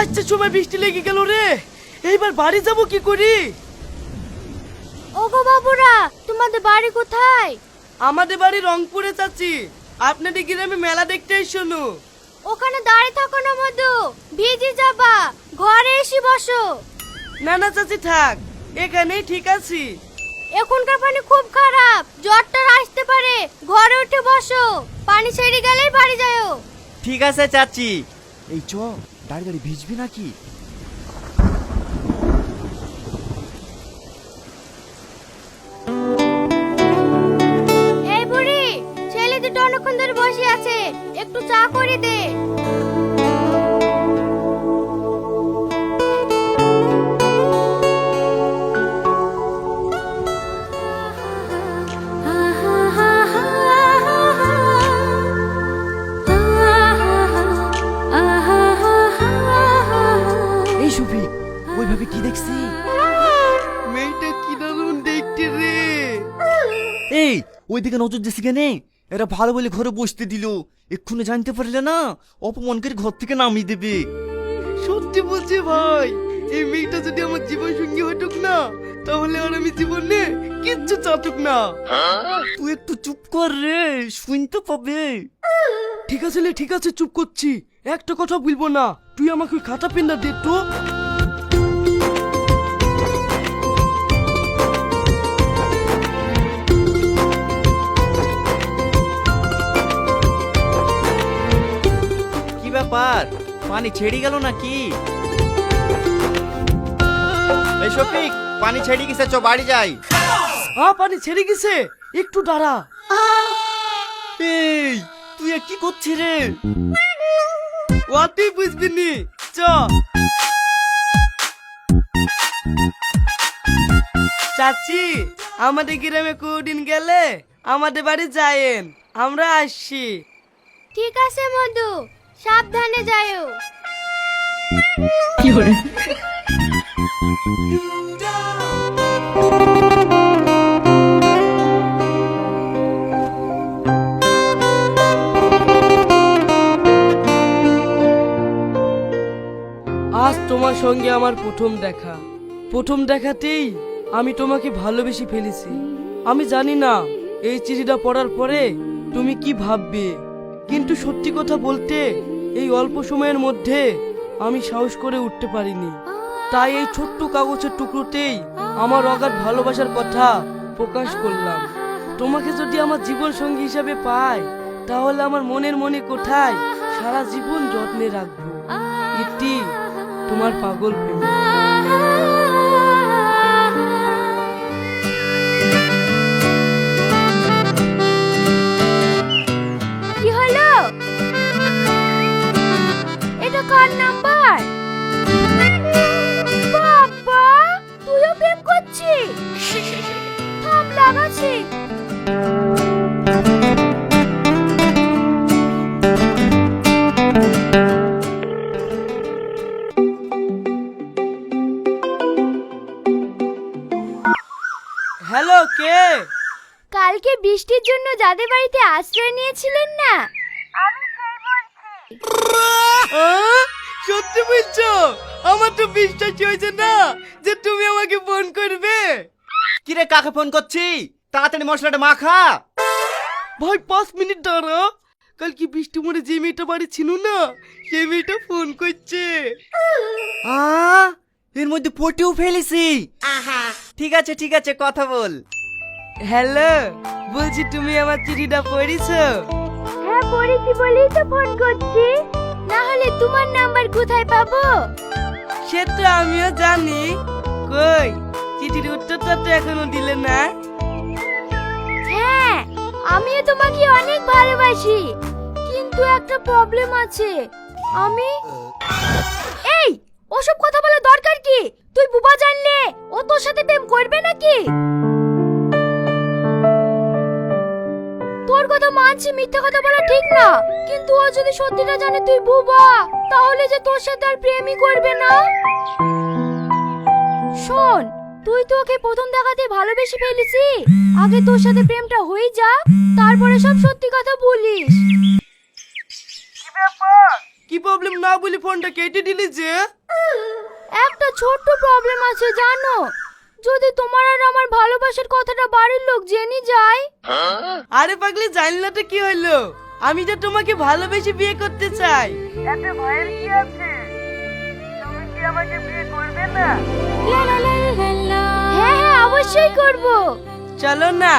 আচ্ছা সময় বৃষ্টি লেগে গেল রে। এইবার বাড়ি যাব কি করি? ওগো বাবুরা তোমাদের বাড়ি কোথায়? আমাদের বাড়ি রংপুরে চাচ্ছি আপনাদের গ্রামে মেলা দেখতে এসোনু ওখানে দাঁড়িয়ে থাকো না মধু। ভিজে যাবা। ঘরে এসে বসো। না না চাচি থাক। এখানেই ঠিক আছি। এখনকার পানি খুব খারাপ। জ্বরটা আসতে পারে। ঘরে উঠে বসো। পানি ছেড়ে গেলেই বাড়ি যাও ঠিক আছে চাচি। এই চ দাঁড়িয়ে গাড়ি ভিজবি নাকি? ওইদিকে নজর দিছি কেনে? এরা ভালো বলে ঘরে বসতে দিল। এক্ষুনি জানতে পারলে না অপমান করে ঘর থেকে নামিয়ে দেবে। সত্যি বলছি ভাই এই মেয়েটা যদি আমার জীবন সঙ্গী হতুক না তাহলে আর আমি জীবনে কিচ্ছু চাতুক না। তুই একটু চুপ কর রে শুনতে পাবে। ঠিক আছে লে ঠিক আছে চুপ করছি। একটা কথা বলব না। তুই আমাকে খাতা পেনটা দে তো। ব্যাপার? পানি ছেড়ে গেল নাকি? এই শফিক পানি ছেড়ে গেছে চ বাড়ি যাই। হ্যাঁ পানি ছেড়ে গেছে? একটু দাঁড়া। এই তুই কি করছিস রে? ও তুই বুঝবি নি। চ। চাচি আমাদের গ্রামে কোদিন গেলে আমাদের বাড়ি যায়েন। আমরা আসছি। ঠিক আছে মধু। সাবধানে যাও আজ তোমার সঙ্গে আমার প্রথম দেখা। প্রথম দেখাতেই আমি তোমাকে ভালোবেসে ফেলেছি। আমি জানি না এই চিঠিটা পড়ার পরে তুমি কি ভাববে। কিন্তু সত্যি কথা বলতে এই অল্প সময়ের মধ্যে আমি সাহস করে উঠতে পারিনি। তাই এই ছোট্ট কাগজের টুকরোতেই আমার অগাধ ভালোবাসার কথা প্রকাশ করলাম। তোমাকে যদি আমার জীবন সঙ্গী হিসাবে পাই, তাহলে আমার মনের মনে কোথায় সারা জীবন যত্নে রাখব? ইতি তোমার পাগল প্রেম। নাম্বার বাবা তুইও প্রেম করছিস? থাম লাগাচ্ছি হ্যালো কে? কালকে বৃষ্টির জন্য যাদের বাড়িতে আশ্রয় নিয়েছিলেন না? আহ? সত্যি বলছো? আমার তো বিশ্বাস হয়েছে না যে তুমি আমাকে ফোন করবে। কিরে কাকে ফোন করছি? তাড়াতাড়ি মশলাটা মাখা। ভাই পাঁচ মিনিট দাঁড়া। কাল কি বৃষ্টি মরে যে মেয়েটা বাড়ি ছিল না সেই মেয়েটা ফোন করছে। আ এর মধ্যে পটিও ফেলেছি। ঠিক আছে ঠিক আছে কথা বল। হ্যালো বলছি তুমি আমার চিঠিটা পড়েছো? হ্যাঁ পড়েছি বলেই তো ফোন করছি। না হলে তোমার নাম্বার কোথায় পাবো? সে তো আমিও জানি। কই চিঠির উত্তরটা তো এখনও দিলে না। হ্যাঁ আমিও তোমাকে অনেক ভালোবাসি। কিন্তু একটা প্রবলেম আছে। আমি এই ওসব কথা বলা দরকার কি? তুই বুবা জানলে ও তোর সাথে প্রেম করবে নাকি? তোর কথা মানছি মিথ্যা কথা বলা ঠিক না। কিন্তু ও যদি সত্যিটা জানে তুই বুবা তাহলে যে তোর সাথে আর প্রেমই করবে না। শোন তুই তো ওকে প্রথম দেখাতে ভালোবেসে ফেলেছি। আগে তোর সাথে প্রেমটা হয়ে যা তারপরে সব সত্যি কথা বলিস। কি প্রবলেম না বলি ফোনটা কেটে দিলি যে? একটা ছোট্ট প্রবলেম আছে জানো? যদি তোমার আর আমার ভালোবাসার কথাটা বাড়ির লোক জেনে যায়? আরে পাগলি জানলে তো কি হইল? আমি যে তোমাকে ভালোবেসে বিয়ে করতে চাই। এতে ভয়ের কি আছে? তুমি কি আমাকে বিয়ে করবে না? হ্যাঁ হ্যাঁ অবশ্যই করব। চলো না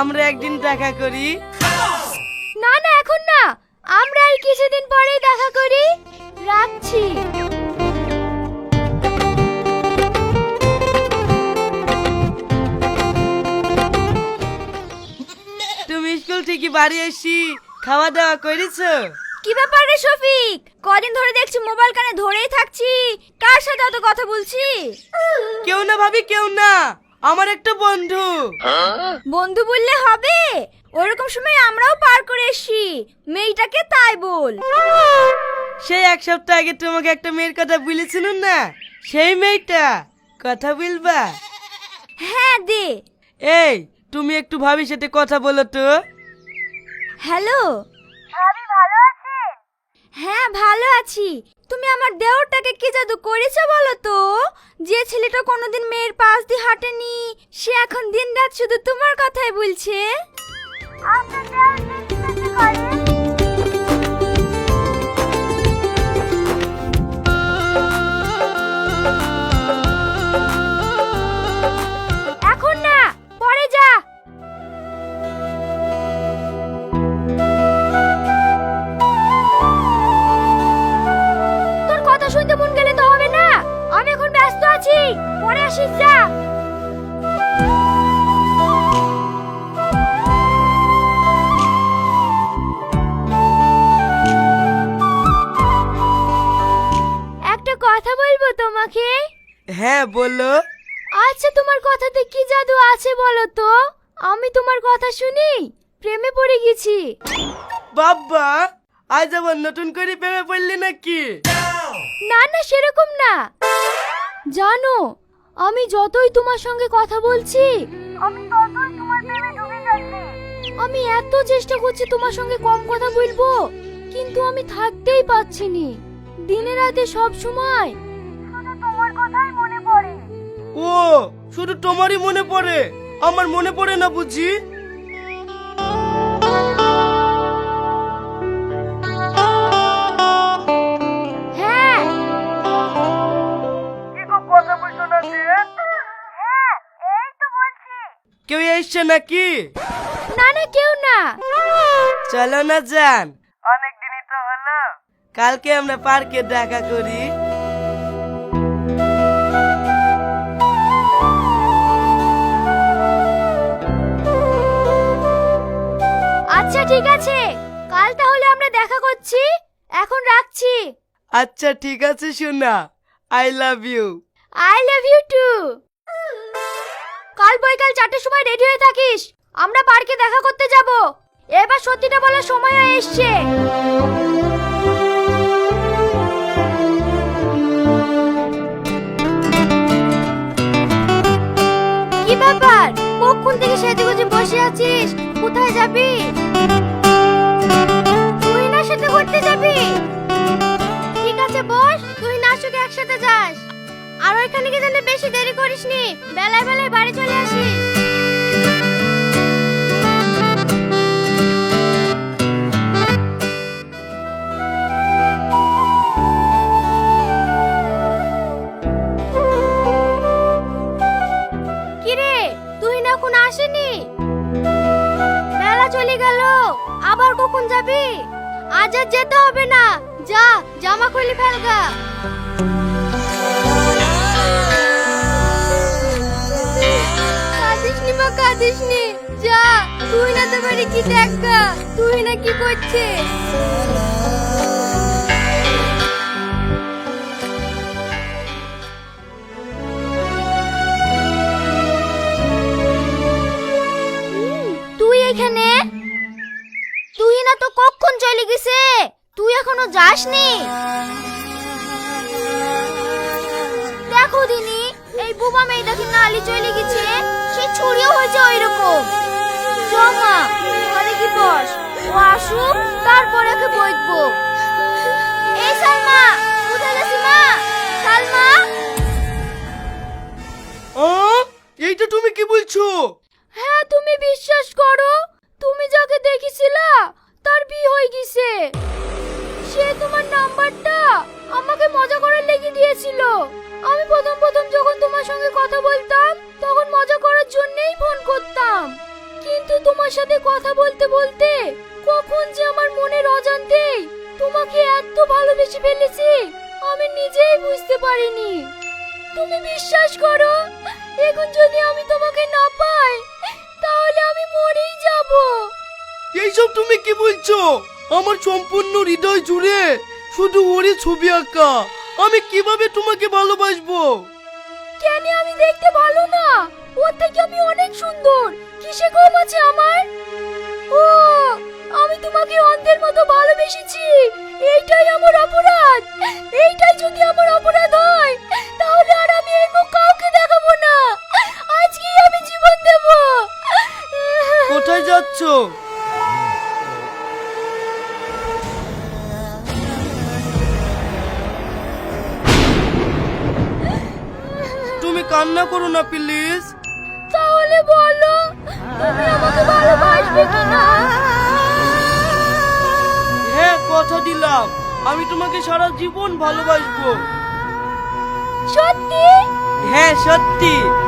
আমরা একদিন দেখা করি। না না এখন না। আমরা আর কিছুদিন পরেই দেখা করি। রাখছি। বাড়ি এসি খাওয়া দাওয়া করেছ? কি ব্যাপার রে শফিক? কদিন ধরে দেখছি মোবাইল কানে ধরেই থাকছি। কার সাথে অত কথা বলছি? কেউ না ভাবি কেউ না। আমার একটা বন্ধু। বন্ধু বললে হবে? ওরকম সময় আমরাও পার করে এসছি। মেয়েটাকে তাই বল। সেই এক সপ্তাহ আগে তোমাকে একটা মেয়ের কথা বলেছিল না? সেই মেয়েটা কথা বলবা? হ্যাঁ দে। এই তুমি একটু ভাবির সাথে কথা বলো তো। হ্যালো? ভাবি ভালো আছেন? হ্যাঁ ভালো আছি। তুমি আমার দেওরটাকে কি জাদু করেছ বলো তো? যে ছেলেটা কোনোদিন মেয়ের পাশ দিয়ে হাঁটেনি সে এখন দিন রাত শুধু তোমার কথাই বলছে। এখন বলো। আচ্ছা তোমার কথাতে কি জাদু আছে বলো তো? আমি তোমার কথা শুনি প্রেমে পড়ে গেছি। বাবা আজ আবার নতুন করে প্রেমে পড়লি নাকি? না না সেরকম না। জানো আমি যতই তোমার সঙ্গে কথা বলছি আমি ততই তোমার প্রেমে ডুবে যাচ্ছি। আমি এত চেষ্টা করছি তোমার সঙ্গে কম কথা বলব কিন্তু আমি থাকতেই পাচ্ছি নি। দিনে রাতে সব সময় শুধু তোমার কথাই মনে ও শুধু তোমারই মনে পড়ে? আমার মনে পড়ে না বুঝি? হ্যাঁ। কথা বলছো না হ্যাঁ এই তো বলছি। কেউ এসছে নাকি? না না কেউ না। চলো না যান। অনেক দিনই তো হলো। কালকে আমরা পার্কে দেখা করি। ঠিক আছে। কাল তাহলে আমরা দেখা করছি। এখন রাখছি। আচ্ছা ঠিক আছে সোনা। I love you I love you too কাল বৈকাল চারটের সময় রেডি হয়ে থাকিস। আমরা পার্কে দেখা করতে যাব। এবার সত্যিটা বলার সময় হয়ে এসছে। কি ব্যাপার? কখন থেকে সেজে গুজে বসে আছিস? কোথায় যাবি? ঘুরতে যাবি? ঠিক আছে, বস, তুই না শুধু একসাথে যাস। আর ওইখানে গিয়ে যেন বেশি দেরি করিস নি বেলায় বেলায় বাড়ি চলে আসিস। খুলে ফেলগা কাঁদিসনি বা কাঁদিসনি যা তুই না তো বাড়ি কি দেখা তুই না কি করছিস? তুই এখানে? তুই না তো কখন চলে গেছে? তুই এখনও যাসনি? দেখো দিনি এই বুবা মেয়েটাকে নালি চলে গেছে সে ছুরিও হয়েছে ওই রকম জমা ঘরে কি বস। ও আসুক তারপরে ওকে বইকবো এই সালমা কোথায় গেছি মা? সালমা আ? এইটা তুমি কি বলছো? হ্যাঁ তুমি বিশ্বাস ভালোবেসে ফেলেছি? আমি নিজেই বুঝতে পারিনি। তুমি বিশ্বাস করো এখন যদি আমি তোমাকে না পাই তাহলে আমি মরেই যাব। এইসব তুমি কি বলছো? আমার সম্পূর্ণ হৃদয় জুড়ে শুধু ওরই ছবি আঁকা। আমি কীভাবে তোমাকে ভালোবাসবো? কেন আমি দেখতে ভালো না? ওর থেকে আমি অনেক সুন্দর। কিসে কম আছে আমার? ও আমি তোমাকে অন্ধের মতো ভালোবেসেছি এইটাই আমার অপরাধ। এইটাই যদি আমার অপরাধ হয় তাহলে আর আমি এই মুখ কাউকে দেখাবো না। আজকেই আমি জীবন দেব। কোথায় যাচ্ছো? তুমি কান্না করো না প্লিজ। তাহলে বলো তুমি আমাকে ভালোবাসবে কিনা? কথা দিলাম। আমি তোমাকে সারা জীবন ভালোবাসবো। সত্যি? হ্যাঁ সত্যি।